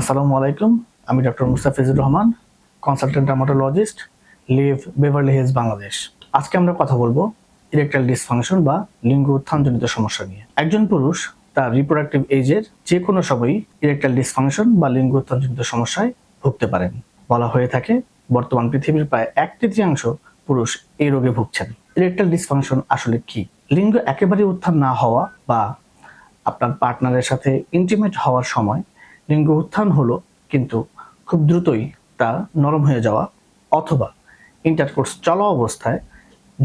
আসসালামু আলাইকুম, আমি doctor Mustafizur Rahman consultant dermatologist live Beverly Hills Bangladesh আজকে আমরা কথা বলব ইরেকটাইল ডিসফাংশন বা লিঙ্গ উত্থানজনিত সমস্যা নিয়ে। একজন পুরুষ তার রিপ্রোডাক্টিভ এজের যে কোনো সময়ই ইরেকটাইল ডিসফাংশন বা লিঙ্গ উত্থানজনিত সমস্যায় ভুগতে পারেন। বলা হয়ে থাকে, বর্তমান পৃথিবীর প্রায় এক তৃতীয়াংশ পুরুষ এই রোগে ভুগছেন। ইরেকটাইল ডিসফাংশন আসলে কি? লিঙ্গ একেবারে উত্থান না হওয়া বা আপনার পার্টনারের সাথে ইন্টিমেট হওয়ার সময় লিঙ্গ উত্থান হলো কিন্তু খুব দ্রুতই তা নরম হয়ে যাওয়া অথবা ইন্টারকোর্স চলা অবস্থায়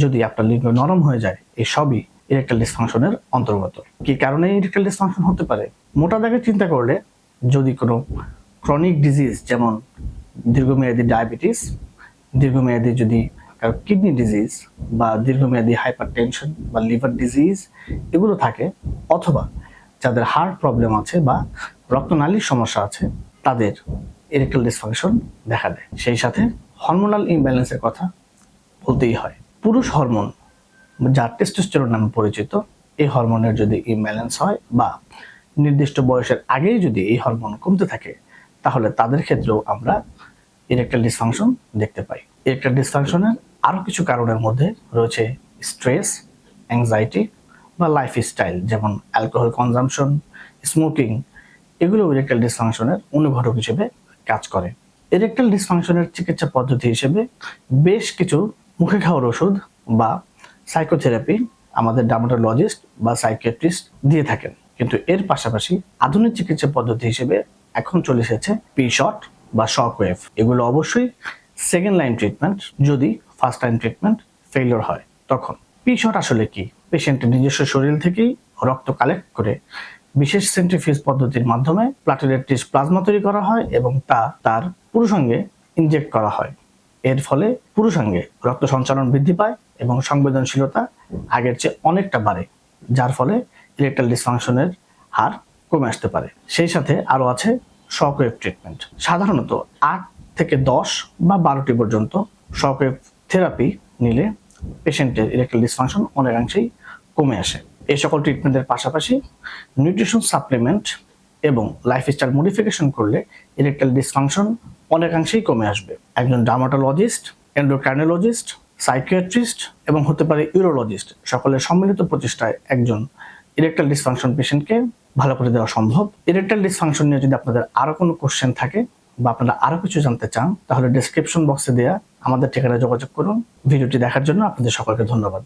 যদি আপনার লিঙ্গ নরম হয়ে যায় এই সবই ইরেকটাল ডিসফাংশনের অন্তর্গত। কি কারণে ইরেকটাল ডিসফাংশন হতে পারে? মোটা দাগে চিন্তা করলে যদি কোনো ক্রনিক ডিজিজ যেমন দীর্ঘমেয়াদী ডায়াবেটিস দীর্ঘমেয়াদী যদি কিডনি ডিজিজ বা দীর্ঘমেয়াদী হাইপার টেনশন বা লিভার ডিজিজ এগুলো থাকে, অথবা যাদের হার্ট প্রবলেম আছে বা রক্তনালীর সমস্যা আছে, তাদের ইরেকটাল ডিসফাংশন দেখা দেয়। সেই সাথে হরমোনাল ইমব্যালেন্সের কথা বলতেই হয়। পুরুষ হরমোন যা টেস্টোস্টেরন নামে পরিচিত, এই হরমোনের যদি ইমব্যালেন্স হয় বা নির্দিষ্ট বয়সের আগেই যদি এই হরমোন কমতে থাকে, তাহলে তাদের ক্ষেত্রেও আমরা ইরেকটাল ডিসফাংশন দেখতে পাই। ইরেকটাল ডিসফাংশনের আরও কিছু কারণের মধ্যে রয়েছে স্ট্রেস অ্যাংজাইটি বা লাইফ স্টাইল যেমন অ্যালকোহল কনজামশন স্মোকিং এগুলো ইরেকটাল ডিসফাংশনের অনুঘটক হিসেবে কাজ করে। ইরেকটাল ডিসফাংশনের চিকিৎসা পদ্ধতি হিসেবে বেশ কিছু মুখে খাওয়ার ওষুধ বা সাইকোথেরাপি আমাদের ডার্মাটোলজিস্ট বা সাইকিয়াট্রিস্ট দিয়ে থাকেন। কিন্তু এর পাশাপাশি আধুনিক চিকিৎসা পদ্ধতি হিসেবে এখন চলে এসেছে পি শট বা শক ওয়েভ এগুলো অবশ্যই সেকেন্ড লাইন ট্রিটমেন্ট যদি ফার্স্ট লাইন ট্রিটমেন্ট ফেলিওর হয়। তখন পি শট আসলে কি? পেশেন্টের নিজস্ব শরীর থেকেই রক্ত কালেক্ট করে বিশেষ সেন্ট্রিফিউজ পদ্ধতির মাধ্যমে প্লাটেলেট্রিস প্লাজমা তৈরি করা হয় এবং তা তার পুরুষাঙ্গে ইনজেক্ট করা হয়। এর ফলে পুরুষাঙ্গে রক্ত সঞ্চালন বৃদ্ধি পায় এবং সংবেদনশীলতা আগের চেয়ে অনেকটা বাড়ে, যার ফলে ইলেকট্রাল ডিসফাংশনের হার কমে আসতে পারে। সেই সাথে আরও আছে শকওয়েভ ট্রিটমেন্ট সাধারণত আট থেকে দশ বা বারোটি পর্যন্ত শকওয়েভ থেরাপি নিলে পেশেন্টের ইলেকট্রাল ডিসফাংশন অনেকাংশেই কমে আসে। এই সকল ট্রিটমেন্টের পাশাপাশি নিউট্রিশন সাপ্লিমেন্ট এবং লাইফস্টাইল মডিফিকেশন করলে ইলেকট্রাল ডিসফাংশন অনেকাংশেই কমে আসবে। একজন ডার্মাটোলজিস্ট এন্ডোক্রাইনোলজিস্ট সাইকিয়াট্রিস্ট এবং হতে পারে ইউরোলজিস্ট সকলের সম্মিলিত প্রচেষ্টায় একজন ইরেকটাল ডিসফাংশন পেশেন্টকে ভালো করে দেওয়া সম্ভব। ইরেকটাল ডিসফাংশন নিয়ে যদি আপনাদের আরও কোনো কোশ্চেন থাকে বা আপনারা আরও কিছু জানতে চান, তাহলে ডিসক্রিপশন বক্সে দেওয়া আমাদের ঠিকানায় যোগাযোগ করুন। ভিডিওটি দেখার জন্য আপনাদের সকলকে ধন্যবাদ।